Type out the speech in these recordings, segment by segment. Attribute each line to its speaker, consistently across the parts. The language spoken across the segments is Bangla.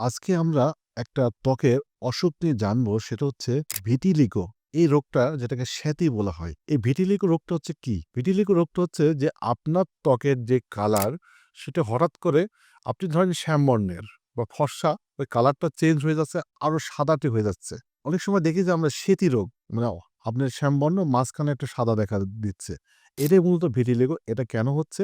Speaker 1: আজকে আমরা একটা ত্বকের অসুখ নিয়ে জানব, সেটা হচ্ছে ভিটিলিগো। এই রোগটা যেটাকে শ্যাতি বলা হয়। এই ভিটিলিগো রোগটা হচ্ছে কি? ভিটিলিগো রোগটা হচ্ছে যে আপনার ত্বকের যে কালার সেটা হঠাৎ করে আপনি ধরেন শ্যামবর্ণের বা ফর্সা, ওই কালারটা চেঞ্জ হয়ে যাচ্ছে, আরও সাদাটে হয়ে যাচ্ছে। অনেক সময় দেখি যে আমরা শ্বেতি রোগ মানে আপনার শ্যামবর্ণ মাঝখানে একটা সাদা দেখা দিচ্ছে। এটাই মূলত ভিটিলিগো। এটা কেন হচ্ছে?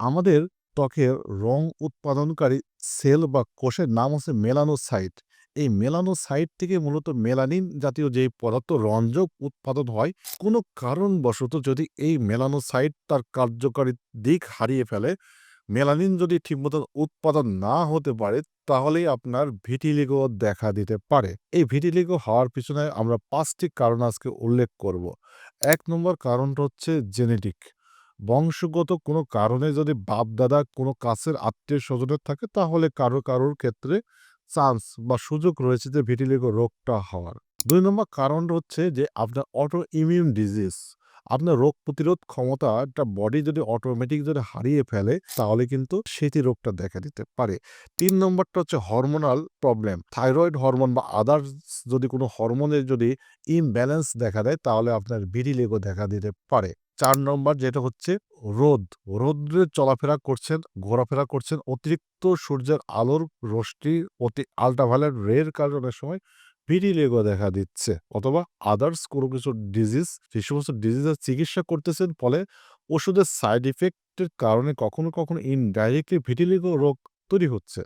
Speaker 1: আমাদের ত্বকের রং উৎপাদনকারী সেল বা কোষের নাম হচ্ছে মেলানোসাইট। এই মেলানোসাইট থেকে মূলত মেলানিন জাতীয় যেই পদার্থ রঞ্জক উৎপাদন হয়, কোনো কারণবশত যদি এই মেলানোসাইট তার কার্যকারী দিক হারিয়ে ফেলে, মেলানিন যদি ঠিকমতো উৎপাদন না হতে পারে, তাহলেই আপনার ভিটিলিগো দেখা দিতে পারে। এই ভিটিলিগো হওয়ার পিছনে আমরা পাঁচটি কারণ আজকে উল্লেখ করব। এক নম্বর কারণটা হচ্ছে জেনেটিক। বংশগত কোনো কারণে যদি বাপ-দাদা কোনো কাছের আত্মীয়-স্বজনের থাকে তাহলে কারও, কারোর ক্ষেত্রে চান্স বা সুযোগ রয়েছে যে ভিটিলিগো রোগটা হওয়ার। দুই নম্বর কারণ হচ্ছে যে আপনার অটো ইমিউন ডিজিজ। আপনার রোগ প্রতিরোধ ক্ষমতাটা বডি যদি অটোমেটিক যদি হারিয়ে ফেলে তাহলে কিন্তু শ্বেতি রোগটা দেখা দিতে পারে। তিন নম্বরটা হচ্ছে হরমোনাল প্রবলেম। থাইরয়েড হরমোন বা আদার্স যদি কোনো হরমোনের যদি ইমব্যালেন্স দেখা দেয় তাহলে আপনার ভিটিলিগো দেখা দিতে পারে। চার নম্বর যেটা হচ্ছে রোদ। রৌদ্রে চলাফেরা করছেন, ঘোরাফেরা করছেন, অতিরিক্ত সূর্যের আলোর রশ্মি অতি আল্ট্রাভায়োলেট রে কারণের সময় ভিটিলিগো দেখা দিচ্ছে অথবা আদার্স কোনো কিছু ডিজিজ সেই সমস্ত ডিজিজের চিকিৎসা করতেছেন ফলে ওষুধের সাইড ইফেক্টের কারণে কখনো, কখনো ইনডাইরেক্টলি ভিটিলিগো রোগ তৈরি হচ্ছে।